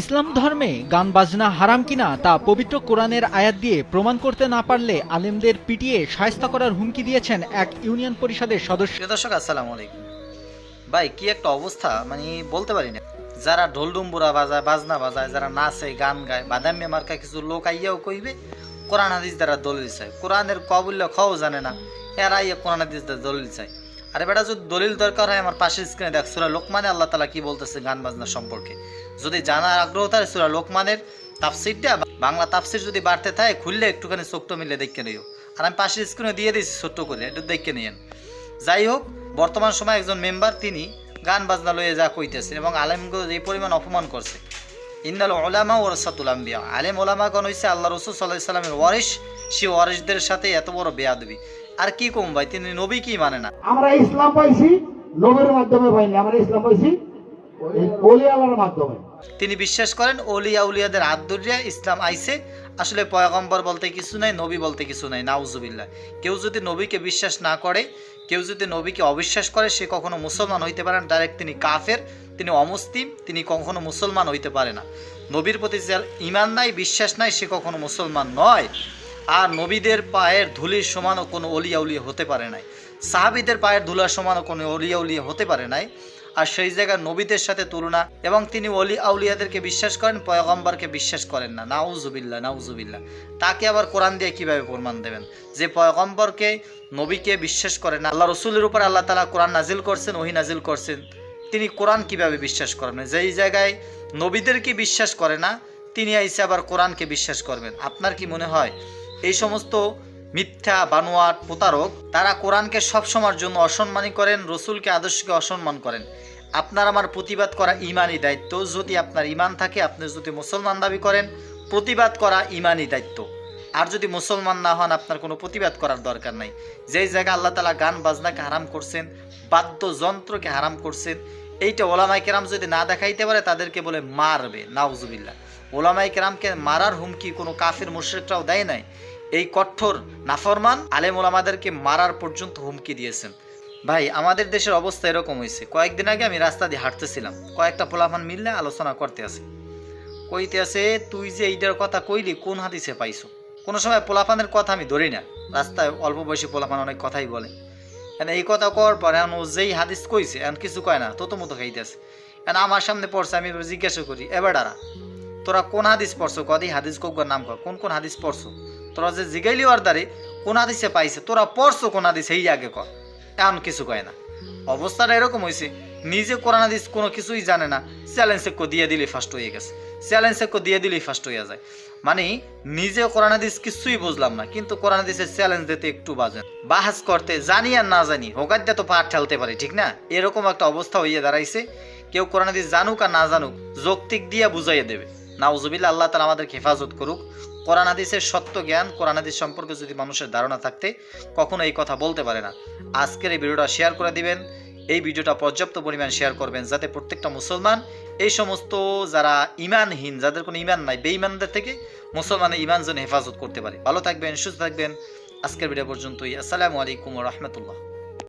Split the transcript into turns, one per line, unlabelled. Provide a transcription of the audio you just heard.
ইসলাম ধর্মে গান বাজনা হারাম কিনা তা পবিত্র কোরআনের আয়াত দিয়ে প্রমাণ করতে না পারলে আলেমদের পিটিয়ে সায়স্তা করার হুমকি দিয়েছেন এক ইউনিয়ন পরিষদের সদস্য।
দর্শক, আসসালামু আলাইকুম। ভাই, কি একটা অবস্থা মানে বলতে পারি না। যারা ঢোল ডুম্বুরা বাজায়, বাজনা বাজায়, যারা নাচে, গান গায়, বাদামি মার্কা কিছু লোক আইয়াও কইবে, কোরআন হাদিস দ্বারা দলিল চায়। কোরআনের কবুল্য খাও জানে না এরা আইয়া কোরআন হাদিস দ্বারা দলিল চায়। আরে বেটা, যদি দলিল দরকার হয়, আমার পাশের স্ক্রিনে দেখ, সুরা লোকমানে আল্লাহ তালা কি বলতেছে গান বাজনা সম্পর্কে। যদি জানার আগ্রহ থাকে, সুরা লোকমানের তাফসিরটা বাংলা তাফসির যদি বাড়তে থাকে, খুললে একটুখানি চোখটো মিলে দেখে নিও। আর আমি পাশের স্ক্রিনে দিয়ে দিয়েছি, ছোট্ট করে, একটু দেখে নিয়েন। যাই হোক, বর্তমান সময় একজন মেম্বার তিনি গান বাজনা লয়ে যা কইতেছে এবং আলেমকে যে পরিমাণ অপমান করছে। ইন্দাল ওলামা ওরসাতুল আম্বিয়া আলেম ওলামাগণ হইছে আল্লাহ রসুল সাল্লাহ সাল্লামের ওয়ারিস সে ওয়ারিসদের সাথে এত বড় বেয়াদবি। আর কি কম ভাই? তিনি নবী কি মানে না?
আমরা ইসলাম পাইছি নবীর মাধ্যমে পাইনি। আমরা ইসলাম পাইছি মাধ্যমে।
তিনি বিশ্বাস করেন ওলিয়া উলিয়াদের আদুরিয়া ইসলাম আইছে। আসলে পয়গম্বর বলতে কিছু নাই নবী বলতে কিছু নাই নাউজুবিল্লাহ। কেউ যদি নবীকে বিশ্বাস না করে কেউ যদি নবীকে অবিশ্বাস করে সে কখনো মুসলমান হইতে পারে না। ডাইরেক্ট তিনি কাফের তিনি অমুসলিম তিনি কখনো মুসলমান হইতে পারে না। নবীর প্রতি যার ইমান নাই বিশ্বাস নাই সে কখনো মুসলমান নয়। আর নবীদের পায়ের ধুলির সমানও কোনো অলিয়া উলিয়া হতে পারে নাই। সাহাবিদের পায়ের ধুলার সমানও কোনো অলিয়া উলিয়া হতে পারে নাই। আর সেই জায়গায় নবীদের সাথে তুলনা এবং তিনি অলি আউলিয়াদেরকে বিশ্বাস করেন, পয়গম্বরকে বিশ্বাস করেন না। নাউজুবিল্লা নাউজুবিল্লা তাকে আবার কোরআন দিয়ে কীভাবে প্রমাণ দেবেন? যে পয়গম্বরকে নবীকে বিশ্বাস করেন না, আল্লাহ রসুলের উপর আল্লাহ তালা কোরআন নাজিল করছেন, ওহি নাজিল করছেন, তিনি কোরআন কীভাবে বিশ্বাস করেন যেই জায়গায় নবীদেরকে বিশ্বাস করে না, তিনি আইসে আবার কোরআনকে বিশ্বাস করবেন। আপনার কি মনে হয় এই সমস্ত মিথ্যা, বানোয়াট, প্রতারক, তারা কোরআনকে সবসময়ের জন্য অসম্মানী করেন, রসুলকে আদর্শকে অসম্মান করেন। আপনার আমার প্রতিবাদ করা ইমানই দায়িত্ব। যদি আপনার ইমান থাকে, আপনি যদি মুসলমান দাবি করেন, প্রতিবাদ করা ইমানই দায়িত্ব। আর যদি মুসলমান না হন, আপনার কোনো প্রতিবাদ করার দরকার নাই। যেই জায়গায় আল্লাহ তালা গান বাজনাকে হারাম করছেন, বাদ্যযন্ত্রকে হারাম করছেন এইটা ওলামাই কেরাম যদি না দেখাইতে পারে, তাদেরকে বলে মারবে নাউজুবিল্লা ওলামাই কেরামকে মারার হুমকি কোনো কাফের, মুশ্রিকরাও দেয় নাই। এই কঠোর, নাফরমান আলেম ওলামাদেরকে মারার পর্যন্ত হুমকি দিয়েছেন। ভাই, আমাদের দেশের অবস্থা এরকম হয়েছে। কয়েকদিন আগে আমি রাস্তা দিয়ে হাঁটতেছিলাম। কয়েকটা পোলাপান মিললে আলোচনা করতে আছে। কইতে আছে, তুই যে এইটার কথা কইলি, কোন হাদিসে পাইছো? কোনো সময় পোলাপানের কথা আমি ধরি না। রাস্তায় অল্প বয়সী পোলাপান অনেক কথাই বলে। এখন এই কথা কর পরে এখন ও যেই হাদিস কইছে, এখন কিছু কয় না তত মতো খাইতেছে এখন আমার সামনে পড়ছে, আমি জিজ্ঞাসা করি এবার এবারারা তোরা কোন হাদিস পড়ছো? কদি হাদিস কোকবার নাম কর কোন কোন হাদিস পড়ছো? তোরা যে জিগাইলি ওর দ্বারে, কোন হাদিসে পাইছে? তোরা পড়ছো কোন হাদিস? এই আগে কর এমন কিছু কয় না। অবস্থাটা এরকম হয়েছে নিজে কোরআন হাদিস কোনো কিছুই জানে না, চ্যালেঞ্জ একটু দিয়ে দিলেই ফার্স্ট হয়ে গেছে। চ্যালেঞ্জ একটু দিয়ে দিলেই ফার্স্ট হয়ে যায়। মানে নিজে কোরআন হাদিস কিছুই বুঝলাম না, কিন্তু কোরআন হাদিসের চ্যালেঞ্জ দিতে একটু বাজেন বাহাজ করতে জানি আর না জানি হোকাদ্যা তো পাঠ ঠেলতে পারে, ঠিক না? এরকম একটা অবস্থা হইয়া দাঁড়াইছে। কেউ কোরআন হাদিস জানুক আর না জানুক, যৌক্তিক দিয়ে বুঝাইয়ে দেবে। নাউজুবিল্লা আল্লাহ তালা আমাদের হেফাজত করুক। কোরআন হাদিসের সত্য জ্ঞান, কোরআন হাদিস সম্পর্কে যদি মানুষের ধারণা থাকতে, কখনো এই কথা বলতে পারে না। আজকের এই ভিডিওটা শেয়ার করে দিবেন। এই ভিডিওটা পর্যাপ্ত পরিমাণ শেয়ার করবেন যাতে প্রত্যেকটা মুসলমান, এই সমস্ত যারা ইমানহীন, যাদের কোনো ইমান নাই, বেঈমানদের থেকে মুসলমানের ইমান যেন হেফাজত করতে পারে। ভালো থাকবেন, সুস্থ থাকবেন। আজকের ভিডিও পর্যন্তই। আসসালামু আলাইকুম রহমতুল্লাহ।